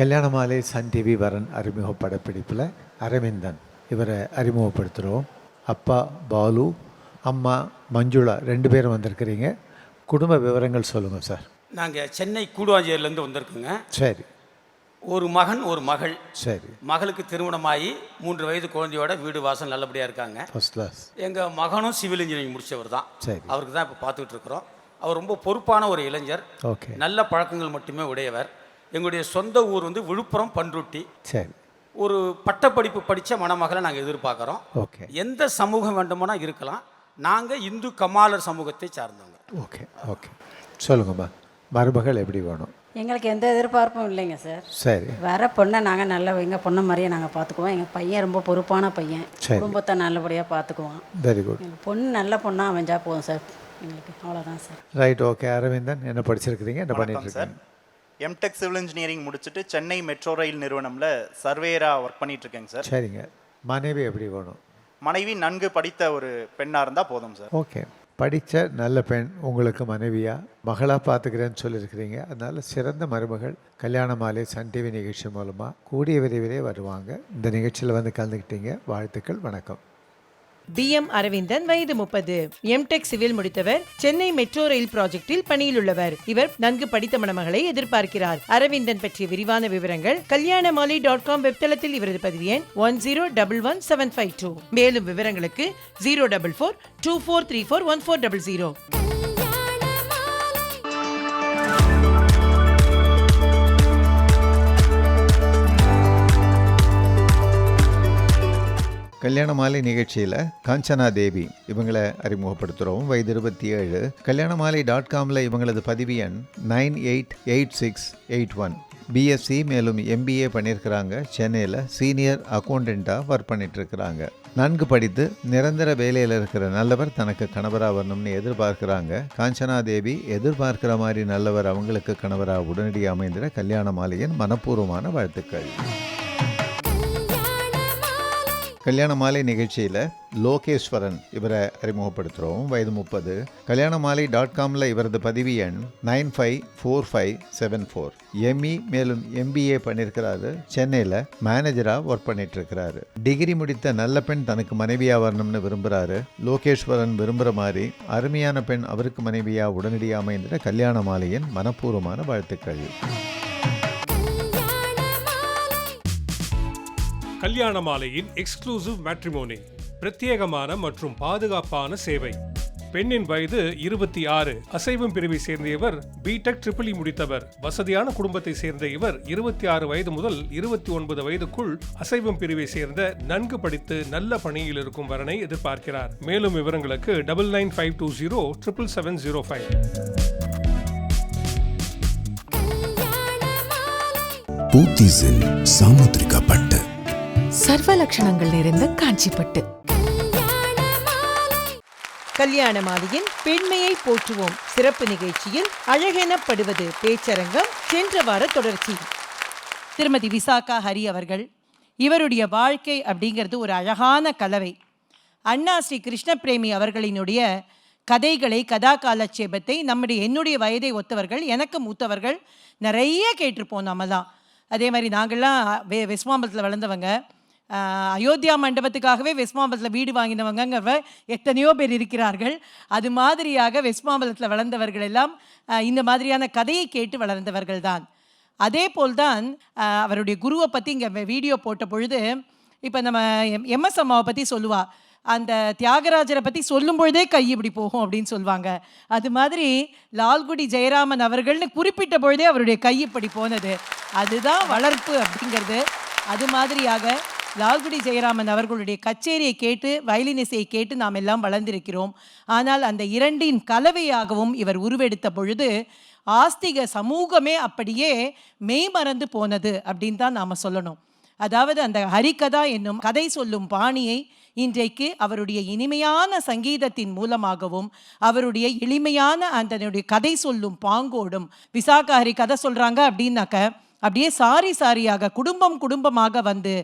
கல்யாண Malai Sun TV வரன் அறிமுக படப்பிடிப்பில் அரவிந்தன். இவரை அறிமுகப்படுத்துகிறோம் அப்பா பாலு அம்மா மஞ்சுளா ரெண்டு பேரும் வந்திருக்கிறீங்க. குடும்ப விவரங்கள் சொல்லுங்கள் சார். நாங்கள் சென்னை கூடுவாஞ்சேரியிலேருந்து வந்திருக்கோங்க. சரி. ஒரு மகன் ஒரு மகள். சரி. மகளுக்கு திருமணமாகி மூன்று வயது குழந்தையோட வீடு வாசல் நல்லபடியாக இருக்காங்க. ஃபர்ஸ்ட் கிளாஸ் எங்கள் மகனும் சிவில் இன்ஜினியரிங் முடித்தவர் தான். சரி. அவருக்கு தான் இப்போ பார்த்துக்கிட்டு இருக்கிறோம். அவர் ரொம்ப பொறுப்பான ஒரு இளைஞர். ஓகே நல்ல பழக்கங்கள் மட்டுமே உடையவர். எங்களுடைய சொந்த ஊர் வந்து விழுப்புரம் பன்ருட்டி சரி. ஒரு பட்டப்படிப்பு படித்த மணமகளை நாங்கள் எதிர்பார்க்குறோம். ஓகே. எந்த சமூகம் வேண்டுமானா இருக்கலாம். நாங்கள் இந்து கமாலர் சமூகத்தை சார்ந்தவங்க. Okay okay. சொல்லுங்கம்மா. மருமகள் எப்படி வேணும்? எங்களுக்கு எந்த எதிர்பார்ப்பும் இல்லைங்க சார். சரி. வர பொண்ணை நாங்கள் நல்ல எங்கள் பொண்ணை மாதிரியே நாங்கள் பார்த்துக்குவோம் எங்கள் பையன் ரொம்ப பொறுப்பான பையன். குடும்பத்தை நல்லபடியாக பார்த்துக்குவான் வெரி குட் பொண்ணு நல்ல பொண்ணாக அமைஞ்சா போதும் சார். எங்களுக்கு அவ்வளோதான் சார். ரைட் ஓகே அரவிந்தன் என்ன படிச்சிருக்கிறீங்க? என்ன பண்ணிட்டு இருக்கீங்க? எம்டெக் சிவில் இன்ஜினியரிங் முடிச்சுட்டு சென்னை மெட்ரோ ரயில் நிறுவனம்ல சர்வேயரா ஒர்க் பண்ணிட்டு இருக்கேங்க சார். சரிங்க. மனைவி எப்படி வேணும்? மனைவி நன்கு படித்த ஒரு பெண்ணா இருந்தா போதும் சார். ஓகே. படித்த நல்ல பெண் உங்களுக்கு மனைவியா? மகளாக பார்த்துக்கிறேன்னு சொல்லியிருக்கிறீங்க. அதனால சிறந்த மருமகள் கல்யாண மாலை சன் டிவி நிகழ்ச்சி மூலமாக கூடிய விரைவிலே வருவாங்க. இந்த நிகழ்ச்சியில் வந்து கலந்துக்கிட்டீங்க. வாழ்த்துக்கள் வணக்கம். பி எம் அரவிந்தன் வயது முப்பது. எம்டெக் சிவில் முடித்தவர் சென்னை மெட்ரோ ரயில் ப்ராஜெக்டில் பணியில் உள்ளவர் இவர் நன்கு படித்த மணமகளை எதிர்பார்க்கிறார். அரவிந்தன் பற்றிய விரிவான விவரங்கள் கல்யாண மாலை டாட் காம் வெப்தளத்தில் இவரது பதிவு எண் one zero double one seven five two மேலும் விவரங்களுக்கு zero double four two four three four one four double zero Kalyana Malai நிகழ்ச்சியில் காஞ்சனா தேவி இவங்களை அறிமுகப்படுத்துகிறோம் வயது இருபத்தி ஏழு கல்யாண மாலை டாட் காமில் இவங்களது பதிவு எண் nine eight eight six eight one. BSc மேலும் எம்பிஏ பண்ணியிருக்கிறாங்க சென்னையில் சீனியர் அக்கௌண்டண்ட்டாக ஒர்க் பண்ணிட்டுருக்கிறாங்க. நன்கு படித்து நிரந்தர வேலையில் இருக்கிற நல்லவர் தனக்கு கணவராக வரணும்னு எதிர்பார்க்குறாங்க. காஞ்சனா தேவி எதிர்பார்க்கிற மாதிரி நல்லவர் அவங்களுக்கு கணவராக உடனடியாக அமைந்திட கல்யாண மாலையின் மனப்பூர்வமான வாழ்த்துக்கள். கல்யாண மாலை நிகழ்ச்சியில் லோகேஸ்வரன் இவரை அறிமுகப்படுத்துகிறோம் வயது முப்பது. கல்யாண மாலை டாட் காமில் இவரது பதிவு எண் nine five four five seven four. ME மேலும் எம்பிஏ பண்ணியிருக்கிறாரு சென்னையில் மேனேஜராக ஒர்க் பண்ணிட்டுருக்கிறாரு. டிகிரி முடித்த நல்ல பெண் தனக்கு மனைவியாக வரணும்னு விரும்புகிறாரு லோகேஸ்வரன் விரும்புகிற மாதிரி அருமையான பெண் அவருக்கு மனைவியாக உடனடியாக அமைந்திட கல்யாண மாலையின் மனப்பூர்வமான வாழ்த்துக்கள். கல்யாண மாலையின் எக்ஸ்க்ளூசிவ் மேட்ரிமோனி பிரத்யேகமான மற்றும் பாதுகாப்பான சேவை. பெண்ணின் வயது இருபத்தி ஆறு. அசைவம் பிரிவை சேர்ந்த இவர் பிடெக் ட்ரிபிள் முடித்தவர். வசதியான குடும்பத்தை சேர்ந்த இவர் இருபத்தி ஆறு வயது முதல் இருபத்தி ஒன்பது வயதுக்குள் அசைவம் பிரிவை சேர்ந்த நன்கு படித்து நல்ல பணியில் இருக்கும் வரனை எதிர்பார்க்கிறார். மேலும் விவரங்களுக்கு double nine five two zero triple seven zero five பூத்திஸில் சாமுத்ரிகா சர்வ லட்சணங்கள் நிறைந்த காஞ்சிப்பட்டு. கல்யாண மாலையின் பெண்மையை போற்றுவோம். சிறப்பு நிகழ்ச்சியில் அழகெனப்படுவது பேச்சரங்கம் சென்ற வார தொடர்ச்சி. திருமதி விசாகா ஹரி அவர்கள் இவருடைய வாழ்க்கை அப்படிங்கிறது ஒரு அழகான கலவை. அண்ணா ஸ்ரீ கிருஷ்ண பிரேமி அவர்களினுடைய கதைகளை கதா காலட்சேபத்தை நம்முடைய என்னுடைய வயதை ஒத்தவர்கள் எனக்கு மூத்தவர்கள் நிறைய கேட்டிருப்போம் நம்மலாம் அதே மாதிரி நாங்கள்லாம் வெ வெஸ்மாம்பலத்தில் வளர்ந்தவங்க. அயோத்தியா மண்டபத்துக்காகவே வெஸ்மாம்பலத்தில் வீடு வாங்கினவங்கங்கிற எத்தனையோ பேர் இருக்கிறார்கள். அது மாதிரியாக வெஸ்மாம்பலத்தில் வளர்ந்தவர்கள் எல்லாம் இந்த மாதிரியான கதையை கேட்டு வளர்ந்தவர்கள் தான். அதே போல்தான் அவருடைய குருவை பற்றி இங்கே வீடியோ போட்ட பொழுது இப்போ நம்ம எம் எம்எஸ் அம்மாவை பற்றி சொல்லுவா. அந்த தியாகராஜரை பற்றி சொல்லும் பொழுதே கை இப்படி போகும் அப்படின்னு சொல்லுவாங்க அது மாதிரி லால்குடி ஜெயராமன் அவர்கள்னு குறிப்பிட்ட பொழுதே அவருடைய கை இப்படி போனது. அதுதான் வளர்ப்பு அப்படிங்கிறது. அது மாதிரியாக லால்குடி ஜெயராமன் அவர்களுடைய கச்சேரியை கேட்டு வயலின் இசையை கேட்டு நாம் எல்லாம் வளர்ந்திருக்கிறோம். ஆனால் அந்த இரண்டின் கலவையாகவும் இவர் உருவெடுத்த பொழுது ஆஸ்திக சமூகமே அப்படியே மெய்மறந்து போனது அப்படின்னு தான் நாம் சொல்லணும். அதாவது அந்த ஹரிகதா என்னும் கதை சொல்லும் பாணியை இன்றைக்கு அவருடைய இனிமையான சங்கீதத்தின் மூலமாகவும் அவருடைய எளிமையான அந்த கதை சொல்லும் பாங்கோடும் விசாக ஹரி கதை சொல்கிறாங்க அப்படின்னாக்க அப்படியே சாரி சாரியாக குடும்பம் குடும்பமாக வந்து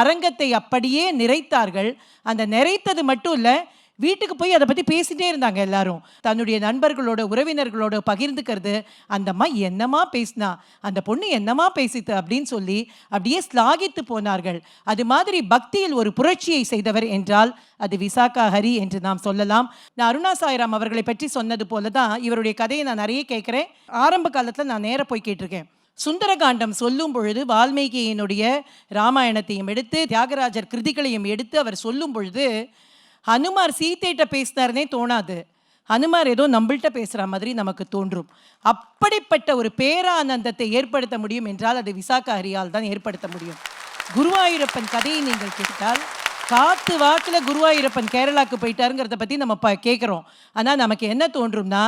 அரங்கத்தை அப்படியே நிறைத்தார்கள். அந்த நிறைத்தது மட்டும் இல்லை வீட்டுக்கு போய் அதை பற்றி பேசிகிட்டே இருந்தாங்க எல்லாரும். தன்னுடைய நண்பர்களோட உறவினர்களோட பகிர்ந்துக்கிறது அந்த அம்மா என்னமா பேசினா அந்த பொண்ணு என்னமா பேசித்து அப்படின்னு சொல்லி அப்படியே ஸ்லாகித்து போனார்கள். அது மாதிரி பக்தியில் ஒரு புரட்சியை செய்தவர் என்றால் அது விசாகா ஹரி என்று நாம் சொல்லலாம். நான் அருணா சாய்ராம் அவர்களை பற்றி சொன்னது போல தான் இவருடைய கதையை நான் நிறைய கேட்குறேன். ஆரம்ப காலத்தில் நான் நேராக போய் கேட்டிருக்கேன். சுந்தரகாண்டம் சொல்லும் பொழுது வால்மீகியினுடைய ராமாயணத்தையும் எடுத்து தியாகராஜர் கிருதிகளையும் எடுத்து அவர் சொல்லும் பொழுது ஹனுமார் சீத்தைட்ட பேசினார்னே தோணாது. ஹனுமார் ஏதோ நம்மள்கிட்ட பேசுகிற மாதிரி நமக்கு தோன்றும். அப்படிப்பட்ட ஒரு பேரானந்தத்தை ஏற்படுத்த முடியும் என்றால் அது விசாக்க ஹரியால் தான் ஏற்படுத்த முடியும். குருவாயூரப்பன் கதையை நீங்கள் கேட்டால் காத்து வாக்கில் குருவாயூரப்பன் கேரளாக்கு போயிட்டாருங்கிறத பற்றி நம்ம ப கேட்குறோம் ஆனால் நமக்கு என்ன தோன்றும்னா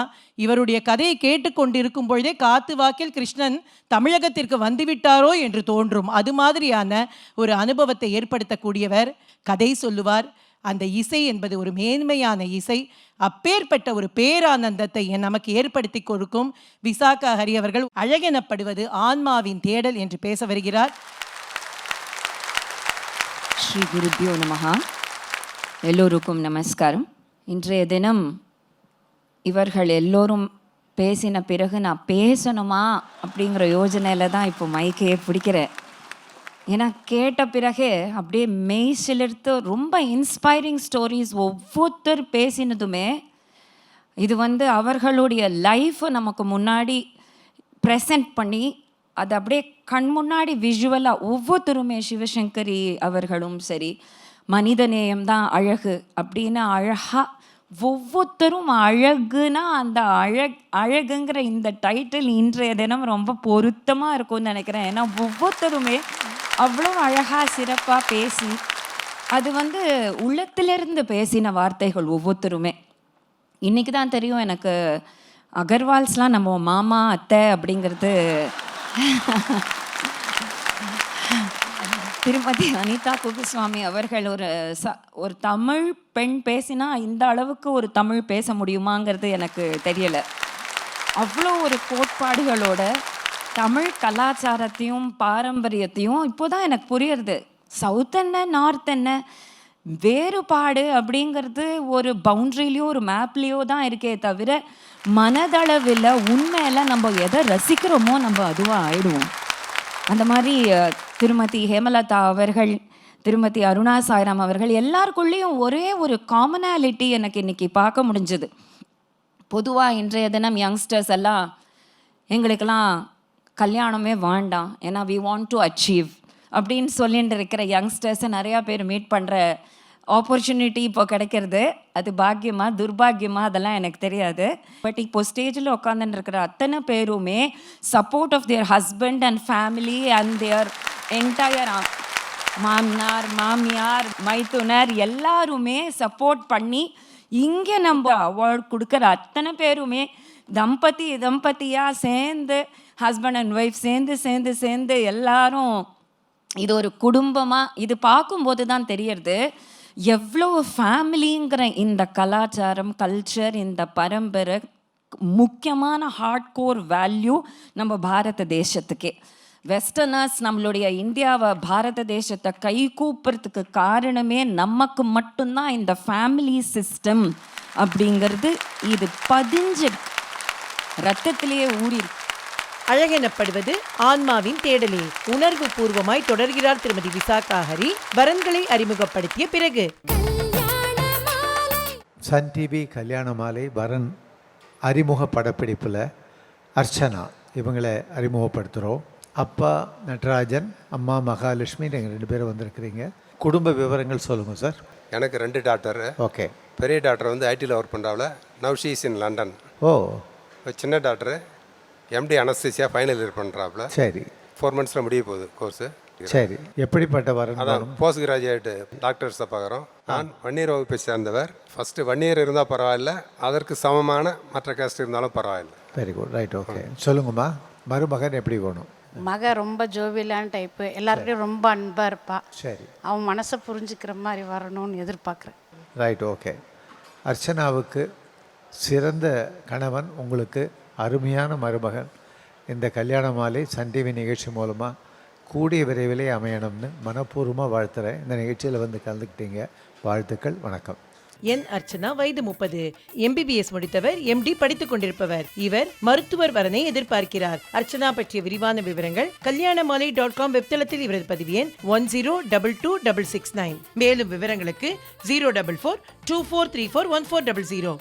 இவருடைய கதையை கேட்டுக்கொண்டிருக்கும் பொழுதே காத்து வாக்கில் கிருஷ்ணன் தமிழகத்திற்கு வந்துவிட்டாரோ என்று தோன்றும். அது மாதிரியான ஒரு அனுபவத்தை ஏற்படுத்தக்கூடியவர் கதை சொல்லுவார். அந்த இசை என்பது ஒரு மேன்மையான இசை. அப்பேற்பட்ட ஒரு பேரானந்தத்தை என் நமக்கு ஏற்படுத்தி கொடுக்கும் விசாகா ஹரி அவர்கள் அழகெனப்படுவது ஆன்மாவின் தேடல் என்று பேச வருகிறார். ஸ்ரீ குருபியோ நமகா எல்லோருக்கும் நமஸ்காரம். இன்றைய தினம் இவர்கள் எல்லோரும் பேசின பிறகு நான் பேசணுமா அப்படிங்கிற யோஜனையில் தான் இப்போ மைக்கையே பிடிக்கிறேன். ஏன்னா கேட்ட பிறகு அப்படியே மெய் சிலிர்த்து ரொம்ப இன்ஸ்பைரிங் ஸ்டோரிஸ் ஒவ்வொருத்தர் பேசினதுமே இது வந்து அவர்களுடைய லைஃப்பை நமக்கு முன்னாடி ப்ரெசன்ட் பண்ணி அது அப்படியே கண் முன்னாடி விஷுவலாக ஒவ்வொருத்தருமே சிவசங்கரி அவர்களும் சரி மனிதநேயம் தான் அழகு அப்படின்னு அழகாக ஒவ்வொருத்தரும் அழகுனா அந்த அழக் அழகுங்கிற இந்த டைட்டில் இன்றைய தினம் ரொம்ப பொருத்தமாக இருக்கும்னு நினைக்கிறேன். ஏன்னா ஒவ்வொருத்தருமே அவ்வளோ அழகாக சிறப்பாக பேசி அது வந்து உள்ளத்திலிருந்து பேசின வார்த்தைகள் ஒவ்வொருத்தருமே. இன்றைக்கி தான் தெரியும் எனக்கு அகர்வால்ஸ்லாம் நம்ம மாமா அத்தை அப்படிங்கிறது திருமதி அனிதா குப்புசுவாமி அவர்கள் ஒரு ச ஒரு தமிழ் பெண் பேசினா இந்த அளவுக்கு ஒரு தமிழ் பேச முடியுமாங்கிறது எனக்கு தெரியலை. அவ்வளோ ஒரு கோட்பாடுகளோட தமிழ் கலாச்சாரத்தையும் பாரம்பரியத்தையும் இப்போதான் எனக்கு புரியுறது. சவுத் என்ன நார்த் என்ன வேறுபாடு அப்படிங்கிறது ஒரு பவுண்ட்ரிலேயோ ஒரு மேப்லேயோ தான் இருக்கே தவிர மனதளவில் உண்மையில நம்ம எதை ரசிக்கிறோமோ நம்ம அதுவாக ஆயிடுவோம். அந்த மாதிரி திருமதி ஹேமலதா அவர்கள் திருமதி அருணா சாய்ராம் அவர்கள் எல்லாருக்குள்ளேயும் ஒரே ஒரு காமனாலிட்டி எனக்கு இன்னைக்கு பார்க்க முடிஞ்சுது. பொதுவாக இன்றைய தினம் யங்ஸ்டர்ஸ் எல்லாம் எங்களுக்கெல்லாம் கல்யாணமே வேண்டாம். ஏன்னா வி வாண்ட் டு அச்சீவ் அப்படின்னு சொல்லிட்டு இருக்கிற யங்ஸ்டர்ஸை நிறையா பேர் மீட் பண்ணுற ஆப்பர்ச்சுனிட்டி இப்போ கிடைக்கிறது. அது பாக்கியமா துர்பாகியமா அதெல்லாம் எனக்கு தெரியாது. பட் இப்போ ஸ்டேஜில் உட்காந்துன்னு இருக்கிற அத்தனை பேருமே support of their husband and family and their entire மாமனார் மாமியார் மைத்துனர் எல்லாருமே சப்போர்ட் பண்ணி இங்கே நம்ம அவார்ட் கொடுக்குற அத்தனை பேருமே தம்பதி தம்பதியாக சேர்ந்து ஹஸ்பண்ட் அண்ட் ஒய்ஃப் சேர்ந்து சேர்ந்து சேர்ந்து எல்லாரும் இது ஒரு குடும்பமாக இது பார்க்கும்போது தான் தெரியறது. எவ்வளோ ஃபேமிலிங்கிற இந்த கலாச்சாரம் கல்ச்சர் இந்த பரம்பரை முக்கியமான ஹார்ட் கோர் வேல்யூ நம்ம பாரத தேசத்துக்கே. வெஸ்டர்னர்ஸ் நம்மளுடைய இந்தியாவை பாரத தேசத்தை கை கூப்புறதுக்கு காரணமே நமக்கு மட்டும்தான் இந்த ஃபேமிலி சிஸ்டம் அப்படிங்கிறது. இது பதிஞ்சு ரத்தத்திலேயே ஊறிருக்கு அழகெனப்படுவது ஆன்மாவின் தேடலே. உணர்வு பூர்வமாய் தொடர்கிறார் திருமதி விசாகா ஹரி வரன்களை அறிமுகப்படுத்திய பிறகு. சன் டிவி கல்யாண மாலை வரன் அறிமுக படப்பிடிப்பில் அர்ச்சனா. இவங்களை அறிமுகப்படுத்துகிறோம் அப்பா நடராஜன் அம்மா மகாலட்சுமி நீங்கள் ரெண்டு பேரும் வந்திருக்கிறீங்க. குடும்ப விவரங்கள் சொல்லுங்கள் சார் எனக்கு ரெண்டு டாக்டர் ஓகே. பெரிய டாக்டர் வந்து ஐடியில் ஒர்க் பண்ணுறாவில் நவ் ஷீஸ் இன் லண்டன் ஓ. சின்ன doctor MD anaesthesia final year பண்ணுறாப்புல சரி. ஃபோர் மந்த்ஸில் முடிய போகுது கோர்ஸு சரி. எப்படிப்பட்ட வரன் அதான்? போஸ்ட் கிராஜுவேட் டாக்டர்ஸை பார்க்குறோம். நான் வன்னியர் வகுப்பை சேர்ந்தவர். ஃபஸ்ட்டு வன்னியர் இருந்தால் பரவாயில்ல. அதற்கு சமமான மற்ற கேஸ்ட் இருந்தாலும் பரவாயில்ல. வெரி குட் ரைட் ஓகே சொல்லுங்கம்மா. மருமகன் எப்படி வேணும் மக ரொம்ப ஜோவியலான டைப்பு எல்லாருக்கும் ரொம்ப அன்பாக இருப்பா. சரி. அவன் மனசை புரிஞ்சுக்கிற மாதிரி வரணும்னு எதிர்பார்க்குறேன். ரைட் ஓகே அர்ச்சனாவுக்கு சிறந்த கணவன் உங்களுக்கு அருமையான மருமகன். இந்த கல்யாண மாலை சன் டிவி நிகழ்ச்சி மூலமாக கூடிய விரைவிலே அமையணும்னு மனப்பூர்வமாக வாழ்த்துறேன். இந்த நிகழ்ச்சியில் வந்து கலந்துக்கிட்டீங்க. வாழ்த்துக்கள் வணக்கம். என் அர்ச்சனா வயது முப்பது. எம்பிபிஎஸ் முடித்தவர் எம்டி படித்துக் கொண்டிருப்பவர். இவர் மருத்துவர் வரனை எதிர்பார்க்கிறார். அர்ச்சனா பற்றிய விரிவான விவரங்கள் கல்யாணமாலை டாட் காம் வெப்தளத்தில் இவரது பதிவு எண் one zero double two double six nine. மேலும் விவரங்களுக்கு zero double four two four three four one four double zero.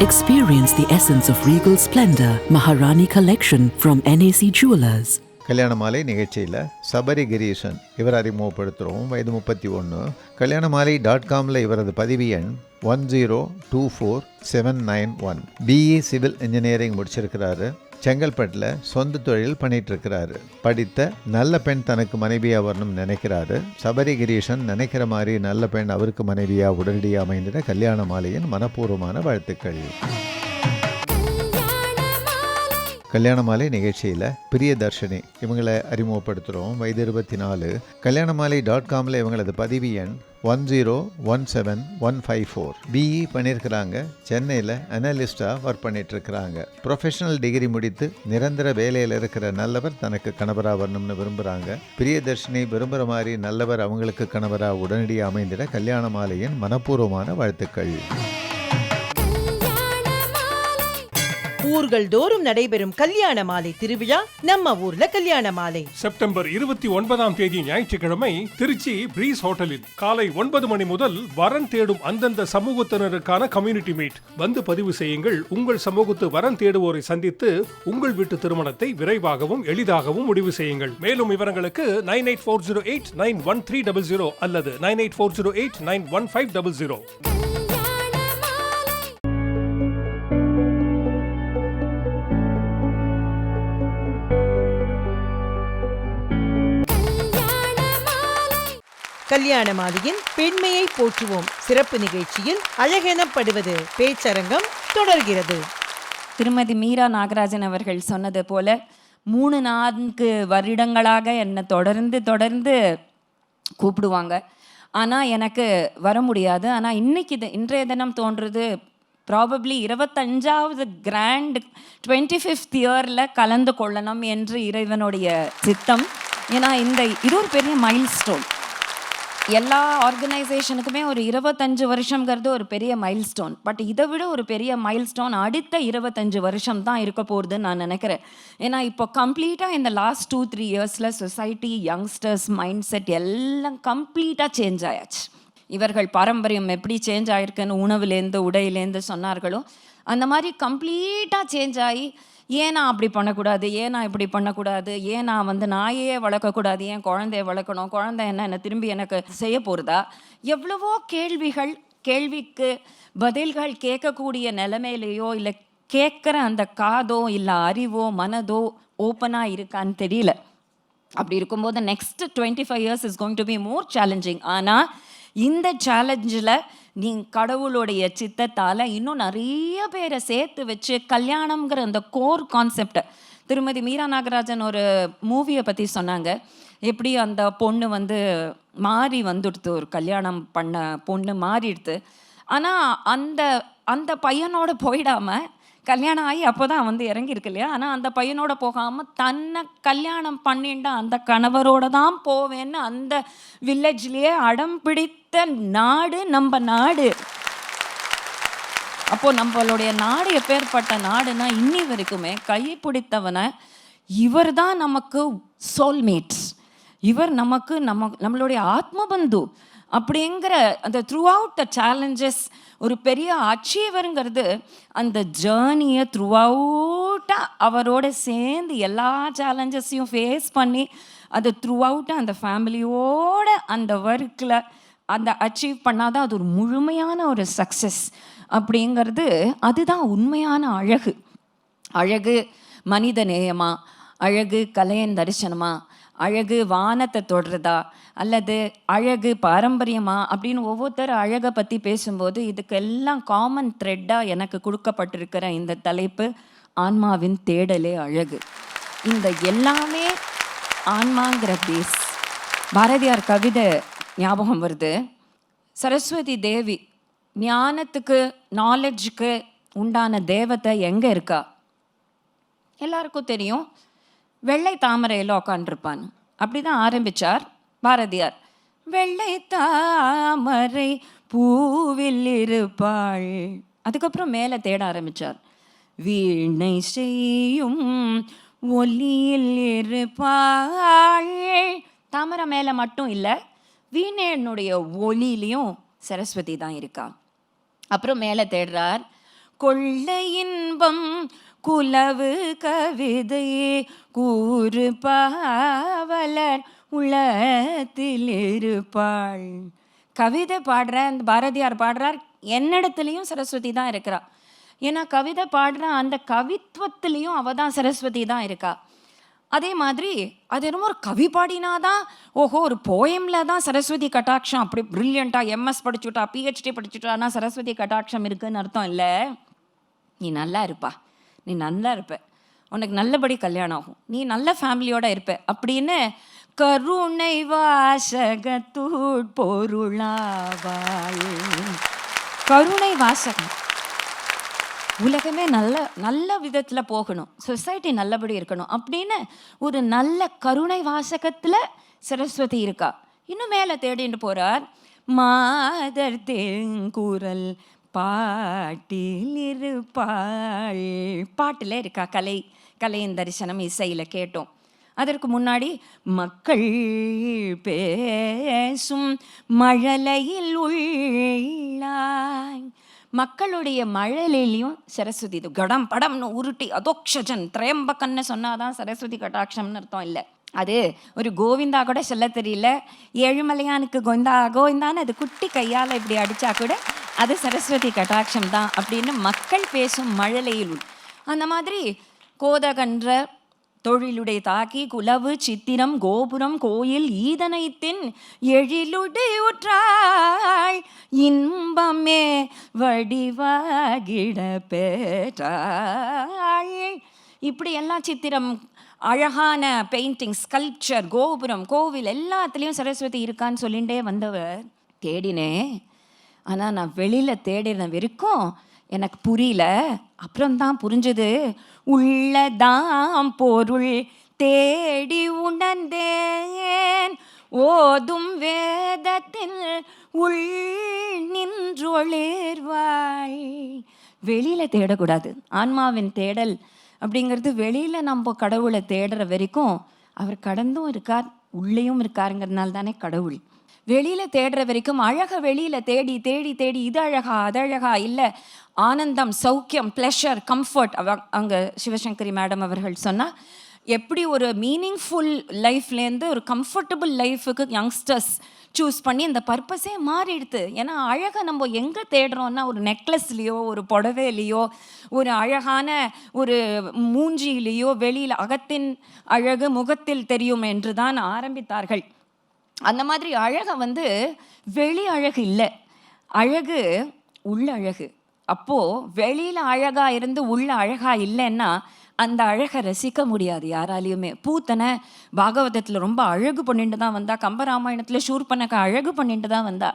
Experience the essence of regal splendor. Maharani Collection from NAC Jewelers. கல்யாண மாலை நிகழ்ச்சியில் சபரி கிரீஷன் இவர் அறிமுகப்படுத்துகிறோம் வயது முப்பத்தி ஒன்று கல்யாண மாலை டாட் காமில் இவரது பதிவு எண் one zero two four seven nine one BE civil engineering முடிச்சிருக்கிறாரு செங்கல்பட்டில் சொந்த தொழில் பண்ணிட்டு இருக்கிறாரு படித்த நல்ல பெண் தனக்கு மனைவியாக வரணும்னு நினைக்கிறாரு. சபரி கிரீஷன் நினைக்கிற மாதிரி நல்ல பெண் அவருக்கு மனைவியாக உடனடியாக அமைந்திட கல்யாண மாலையின் மனப்பூர்வமான வாழ்த்துக்கள். கல்யாண மாலை நிகழ்ச்சியில் பிரியதர்ஷினி இவங்களை அறிமுகப்படுத்துகிறோம் வயது இருபத்தி நாலு கல்யாண மாலை டாட் காமில் இவங்களது பதிவு எண் one zero one seven one five four BE பண்ணியிருக்கிறாங்க சென்னையில் அனலிஸ்டாக ஒர்க் பண்ணிகிட்ருக்கிறாங்க ப்ரொஃபஷனல் டிகிரி முடித்து நிரந்தர வேலையில் இருக்கிற நல்லவர் தனக்கு கணவராக வரணும்னு விரும்புகிறாங்க பிரியதர்ஷினி விரும்புகிற மாதிரி நல்லவர் அவங்களுக்கு கணவராக உடனடியாக அமைந்திட கல்யாண மாலையின் மனப்பூர்வமான வாழ்த்துக்கள். ஊர்கள் தோறும் நடைபெறும் கல்யாண மாலை திருவிழா நம்ம ஊர்ல கல்யாண மாலை. செப்டம்பர் இருபத்தி ஒன்பதாம் தேதி ஞாயிற்றுக்கிழமை திருச்சி பிரீஸ் ஹோட்டலில் காலை ஒன்பது மணி முதல் வரன் தேடும் அந்தந்த சமூகத்தினருக்கான கம்யூனிட்டி மீட் வந்து பதிவு செய்யுங்கள். உங்கள் சமூகத்து வரன் தேடுவோரை சந்தித்து உங்கள் வீட்டு திருமணத்தை விரைவாகவும் எளிதாகவும் முடிவு செய்யுங்கள். மேலும் விவரங்களுக்கு nine eight four zero eight nine one three double zero அல்லது nine eight four zero eight nine one five double zero Kalyana மாலையின் பெண்மையை போற்றுவோம். சிறப்பு நிகழ்ச்சியில் அழகெனப்படுவது பேச்சரங்கம் தொடர்கிறது. திருமதி மீரா நாகராஜன் அவர்கள் சொன்னது போல மூணு நான்கு வருடங்களாக என்னை தொடர்ந்து தொடர்ந்து கூப்பிடுவாங்க. ஆனால் எனக்கு வர முடியாது. ஆனால் இன்னைக்கு இன்றைய தினம் தோன்றுறது ப்ராபப்ளி இருபத்தஞ்சாவது கிராண்ட் டுவெண்ட்டி ஃபிஃப்த் இயரில் கலந்து கொள்ளணும் என்று இறைவனுடைய சித்தம். ஏன்னா இந்த இது ஒரு பெரிய மைல் ஸ்டோன் எல்லா ஆர்கனைசேஷனுக்குமே ஒரு இருபத்தஞ்சு வருஷங்கிறது ஒரு பெரிய மைல்ஸ்டோன் பட் இதை விட ஒரு பெரிய மைல்ஸ்டோன் அடுத்த இருபத்தஞ்சு வருஷம் தான் இருக்க போகுதுன்னு நான் நினைக்கிறேன். ஏன்னா இப்போ கம்ப்ளீட்டாக இந்த லாஸ்ட் டூ த்ரீ இயர்ஸில் சொசைட்டி யங்ஸ்டர்ஸ் மைண்ட் செட் எல்லாம் கம்ப்ளீட்டாக சேஞ்ச் ஆயாச்சு. இவர்கள் பாரம்பரியம் எப்படி சேஞ்ச் ஆயிருக்குன்னு உணவுலேருந்து உடையிலேருந்து சொன்னார்களோ அந்த மாதிரி கம்ப்ளீட்டாக சேஞ்ச் ஆகி ஏன் நான் அப்படி பண்ணக்கூடாது? ஏன் நான் இப்படி பண்ணக்கூடாது? ஏன் நான் வந்து நாயே வளர்க்கக்கூடாது? ஏன் குழந்தைய வளர்க்கணும்? குழந்தை என்ன என்ன திரும்பி எனக்கு செய்ய போகிறதா எவ்வளவோ கேள்விகள் கேள்விக்கு பதில்கள் கேட்கக்கூடிய நிலைமையிலையோ இல்லை கேட்குற அந்த காதோ இல்லை அறிவோ மனதோ ஓப்பனாக இருக்கான்னு தெரியல. அப்படி இருக்கும்போது next twenty five years is going to be more challenging ஆனால் இந்த சேலஞ்சில் நீ கடவுளுடைய சித்தத்தால் இன்னும் நிறைய பேரை சேர்த்து வச்சு கல்யாணம்ங்கிற அந்த கோர் கான்செப்டை திருமதி மீரா நாகராஜன் ஒரு மூவியை பற்றி சொன்னாங்க. எப்படி அந்த பொண்ணு வந்து மாறி வந்துடுத்து ஒரு கல்யாணம் பண்ண பொண்ணு மாறிடுது ஆனால் அந்த அந்த பையனோட போயிடாமல் கல்யாணம் ஆகி அப்போ தான் வந்து இறங்கியிருக்கு இல்லையா? ஆனால் அந்த பையனோட போகாமல் தன்னை கல்யாணம் பண்ணிண்ட அந்த கணவரோட தான் போவேன்னு அந்த வில்லேஜ்லேயே அடம் பிடித்து நாடு நம்ம நாடு? அப்போ நம்மளுடைய நாடு எப்பேற்பட்ட நாடுனா இன்னி வரைக்குமே கை பிடித்தவனை இவர் தான் நமக்கு சோல்மேட்ஸ் இவர் நமக்கு நம்ம நம்மளுடைய ஆத்மபந்து அப்படிங்கிற அந்த த்ரூ அவுட் த சேலஞ்சஸ் ஒரு பெரிய அச்சீவருங்கிறது அந்த ஜேர்னியை த்ரூ அவுட்டாக அவரோட சேர்ந்து எல்லா சேலஞ்சஸையும் ஃபேஸ் பண்ணி அது த்ரூ அவுட்டாக அந்த ஃபேமிலியோட அந்த ஒர்க்கில் அந்த அச்சீவ் பண்ணாதான் அது ஒரு முழுமையான ஒரு சக்ஸஸ் அப்படிங்கிறது அதுதான் உண்மையான அழகு. அழகு மனித நேயமா? அழகு கலையன் தரிசனமா? அழகு வானத்தை தொடுறதா? அல்லது அழகு பாரம்பரியமா? அப்படின்னு ஒவ்வொருத்தர் அழகை பற்றி பேசும்போது இதுக்கெல்லாம் காமன் த்ரெட்டாக எனக்கு கொடுக்கப்பட்டிருக்கிற இந்த தலைப்பு ஆன்மாவின் தேடலே அழகு. இந்த எல்லாமே ஆன்மாங்கிற பேஸ் பாரதியார் கவிதை ஞாபகம் வருது. சரஸ்வதி தேவி ஞானத்துக்கு நாலெட்ஜுக்கு உண்டான தேவதை எங்கே இருக்கா? எல்லாருக்கும் தெரியும். வெள்ளை தாமரையில் உக்காண்டிருப்பான் அப்படி தான் ஆரம்பித்தார் பாரதியார். வெள்ளை தாமரை பூவில் இருப்பாள். அதுக்கப்புறம் மேலே தேட ஆரம்பித்தார் வீணை செய்யும் ஒலியில் இருப்பாள். தாமரை மேலே மட்டும் இல்லை வீணையனுடைய ஒலியிலையும் சரஸ்வதி தான் இருக்கா. அப்புறம் மேலே தேடுறார் கொள்ள இன்பம் குலவு கவிதை கூறு பாவலர் உளத்தில் இருப்பாள். கவிதை பாடுற அந்த பாரதியார் பாடுறார் என்னிடத்துலையும் சரஸ்வதி தான் இருக்கிறா. ஏன்னா கவிதை பாடுற அந்த கவித்துவத்திலையும் அவ தான் சரஸ்வதி தான் இருக்கா. அதே மாதிரி அது என்னமோ ஒரு கவி பாடினாதான் ஓஹோ ஒரு போயமில் தான் சரஸ்வதி கட்டாட்சம். அப்படி ப்ரில்லியண்ட்டாக எம்எஸ் படிச்சுட்டா பிஹெச்டி படிச்சுட்டானா சரஸ்வதி கட்டாட்சம் இருக்குன்னு அர்த்தம் இல்லை. நீ நல்லா இருப்பா. நீ நல்லா இருப்ப. உனக்கு நல்லபடி கல்யாணம் ஆகும். நீ நல்ல ஃபேமிலியோட இருப்ப. அப்படின்னு கருணை வாசகத்தூட் பொருளாவாய். கருணை வாசகம். உலகமே நல்ல நல்ல விதத்தில் போகணும். சொசைட்டி நல்லபடி இருக்கணும். அப்படின்னு ஒரு நல்ல கருணை வாசகத்தில் சரஸ்வதி இருக்கா. இன்னும் மேலே தேடிட்டு போகிறார் மாதர் தேங்குரல் பாட்டில் இருப்பாள். பாட்டில் இருக்கா கலை கலையின் தரிசனம் இசையில் கேட்டோம். அதற்கு முன்னாடி மக்கள் பேசும் மழலையில் உள்ளாய் மக்களுடைய மழலையிலையும் சரஸ்வதி இது கடம் படம்னு உருட்டி அதோக்ஷஜன் திரையம்பக்கன்னு சொன்னாதான் சரஸ்வதி கட்டாட்சம்னு அர்த்தம் இல்லை அது ஒரு கோவிந்தா கூட சொல்ல தெரியல ஏழுமலையானுக்கு கோவிந்தா கோவிந்தான்னு அது குட்டி கையால் இப்படி அடித்தா கூட அது சரஸ்வதி கட்டாட்சம் தான் அப்படின்னு மக்கள் பேசும் மழலையில் உள். அந்த மாதிரி கோதகன்ற தொழிலுடை தாக்கி குலவு சித்திரம் கோபுரம் கோயில் ஈதனைத்தின் எழிலுடை உற்றாள் இன்பமே வடிவாகிட பேற்றாய். இப்படி எல்லாம் சித்திரம் அழகான பெயிண்டிங் ஸ்கல்ப்சர் கோபுரம் கோவில் எல்லாத்துலேயும் சரஸ்வதி இருக்கான்னு சொல்லிகிட்டே வந்தவர் தேடினேன் ஆனால் நான் வெளியில் தேடின வரைக்கும் எனக்கு புரியல. அப்புறம்தான் புரிஞ்சது. உள்ளதாம் பொருள் தேடி உணர்ந்தேன். ஓதும் வேதத்தில் உள் நின்றொளிர்வாய். வெளியில் தேடக்கூடாது. ஆன்மாவின் தேடல் அப்படிங்கிறது வெளியில் நம்ம கடவுளை தேடுற வரைக்கும் அவர் கடந்தும் இருக்கார் உள்ளேயும் இருக்காருங்கிறதுனால தானே கடவுள். வெளியில் தேடுற வரைக்கும் அழகை வெளியில் தேடி தேடி தேடி இது அழகா அது அழகா இல்லை ஆனந்தம் சௌக்கியம் ப்ளஷர் கம்ஃபர்ட் அவ அங்கே சிவசங்கரி மேடம் அவர்கள் சொன்னால் எப்படி ஒரு மீனிங்ஃபுல் லைஃப்லேருந்து ஒரு கம்ஃபர்டபுள் லைஃபுக்கு யங்ஸ்டர்ஸ் சூஸ் பண்ணி இந்த பர்பஸே மாறிடுது ஏன்னா அழகை நம்ம எங்கே தேடுறோன்னா ஒரு நெக்லஸ்லேயோ ஒரு புடவையிலையோ ஒரு அழகான ஒரு மூஞ்சியிலேயோ வெளியில் அகத்தின் அழகு முகத்தில் தெரியும் என்று தான் ஆரம்பித்தார்கள். அந்த மாதிரி அழகை வந்து வெளி அழகு இல்லை. அழகு உள்ள அழகு. அப்போது வெளியில் அழகாக இருந்து உள்ள அழகாக இல்லைன்னா அந்த அழகை ரசிக்க முடியாது யாராலையுமே. பூத்தனை பாகவதத்தில் ரொம்ப அழகு பண்ணிட்டு தான் வந்தா கம்பராமாயணத்தில் ஷூர்பனக்க அழகு பண்ணிட்டு தான் வந்தா.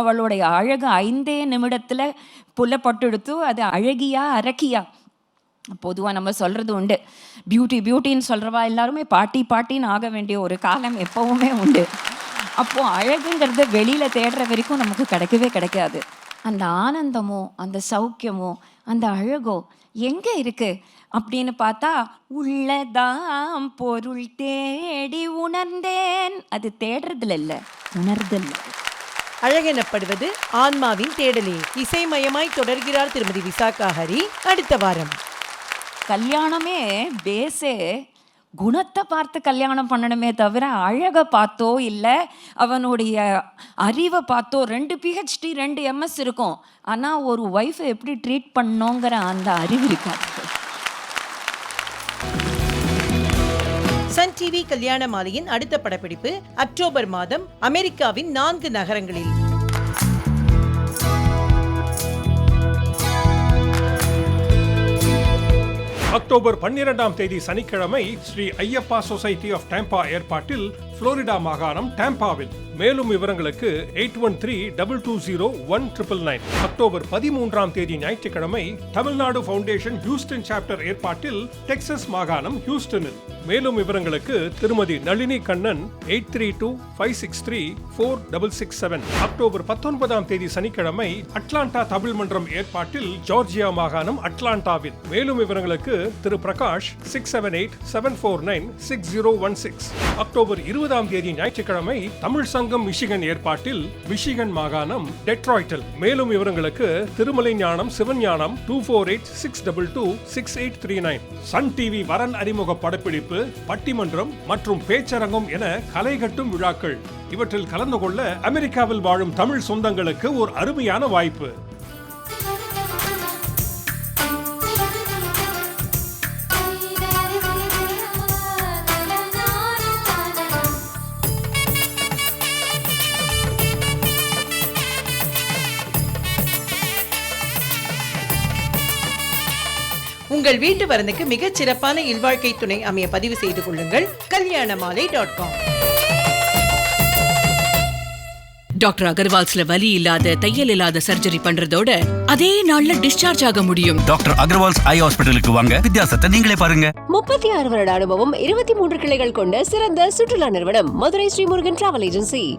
அவளுடைய அழகு ஐந்தே நிமிடத்தில் புலப்பட்டெடுத்து அது அழகியா அரக்கியா. பொதுவாக நம்ம சொல்கிறது உண்டு. பியூட்டி பியூட்டின்னு சொல்கிறவா எல்லாருமே பாட்டி பாட்டின்னு ஆக வேண்டிய ஒரு காலம் எப்போவுமே உண்டு. அப்போது அழகுங்கிறத வெளியில் தேடுற வரைக்கும் நமக்கு கிடைக்கவே கிடைக்காது. அந்த ஆனந்தமோ அந்த சௌக்கியமோ அந்த அழகோ எங்கே இருக்கு அப்படின்னு பார்த்தா உள்ளதாம் பொருள் தேடி உணர்ந்தேன். அது தேடுறதுல இல்லை. உணர்தல். அழகெனப்படுவது ஆன்மாவின் தேடலே. இசைமயமாய் தொடர்கிறார் திருமதி விசாகா ஹரி. அடுத்த வாரம். கல்யாணமே பேஸே குணத்தை பார்த்து கல்யாணம் பண்ணணுமே தவிர அழகை பார்த்தோ இல்லை அவனுடைய அறிவை பார்த்தோ ரெண்டு பிஹெச்டி ரெண்டு எம்எஸ் இருக்கும். ஆனால் ஒரு ஒய்ஃபை எப்படி ட்ரீட் பண்ணோங்கிற அந்த அறிவு இருக்காது. சன் டிவி கல்யாண மாலையின் அடுத்த படப்பிடிப்பு அக்டோபர் மாதம் அமெரிக்காவின் நான்கு நகரங்களில். அக்டோபர் பன்னிரெண்டாம் தேதி சனிக்கிழமை Sri Ayyappa society of Tampa ஏற்பாட்டில் புளோரிடா மாகாணம் டேம்பாவில். மேலும் விவரங்களுக்கு eight one three double two zero one triple nine. October பதிமூன்றாம் தேதி ஞாயிற்றுக்கிழமை தமிழ்நாடு ஃபவுண்டேஷன் ஹியூஸ்டன் சாப்டர் ஏற்பாட்டில் டெக்சஸ் மாகாணம் ஹியூஸ்டனில். மேலும் விவரங்களுக்கு திருமதி Nalini Kannan eight three two five six three four double six seven. October பத்தொன்பதாம் தேதி சனிக்கிழமை அட்லாண்டா தமிழ் மன்றம் ஏற்பாட்டில் ஜார்ஜியா மாகாணம் அட்லாண்டாவில். மேலும் விவரங்களுக்கு திரு Prakash six seven eight seven four nine six zero one six. October இருபது இருபதாம் தேதி ஞாயிற்றுக்கிழமை தமிழ் சங்கம் மிஷிகன் ஏற்பாட்டில் மிஷிகன் மாகாணம் டெட்ராய்டில் மேலும் விவரங்களுக்கு Thirumalai Gnanam Sivagnanam two four eight six double two six eight three nine. Sun TV வரன் அறிமுக படப்பிடிப்பு பட்டிமன்றம் மற்றும் பேச்சரங்கம் என கலைகட்டும் விழாக்கள். இவற்றில் கலந்து கொள்ள அமெரிக்காவில் வாழும் தமிழ் சொந்தங்களுக்கு ஒரு அருமையான வாய்ப்பு. உங்கள் வீட்டு வரனுக்கு மிகச் சிறப்பான இல்வாழ்க்கை துணை அமைய பதிவு செய்து கொள்ளுங்கள். கல்யாண மாலை டாட் காம் டாக்டர் அகர்வால்ஸ்ல வலி இல்லாத தையல் இல்லாத சர்ஜரி பண்றதோட அதே நாள்ல டிஸ்சார்ஜ் ஆக முடியும். டாக்டர் அகர்வால்ஸ் ஐ ஹாஸ்பிட்டலுக்கு வாங்க. வித்தியாசத்தை நீங்களே பாருங்க. முப்பத்தி ஆறு வருட அனுபவம் இருபத்தி மூன்று கிளைகள் கொண்ட சிறந்த சுற்றுலா நிறுவனம் மதுரை ஸ்ரீமுருகன் டிராவல் ஏஜென்சி.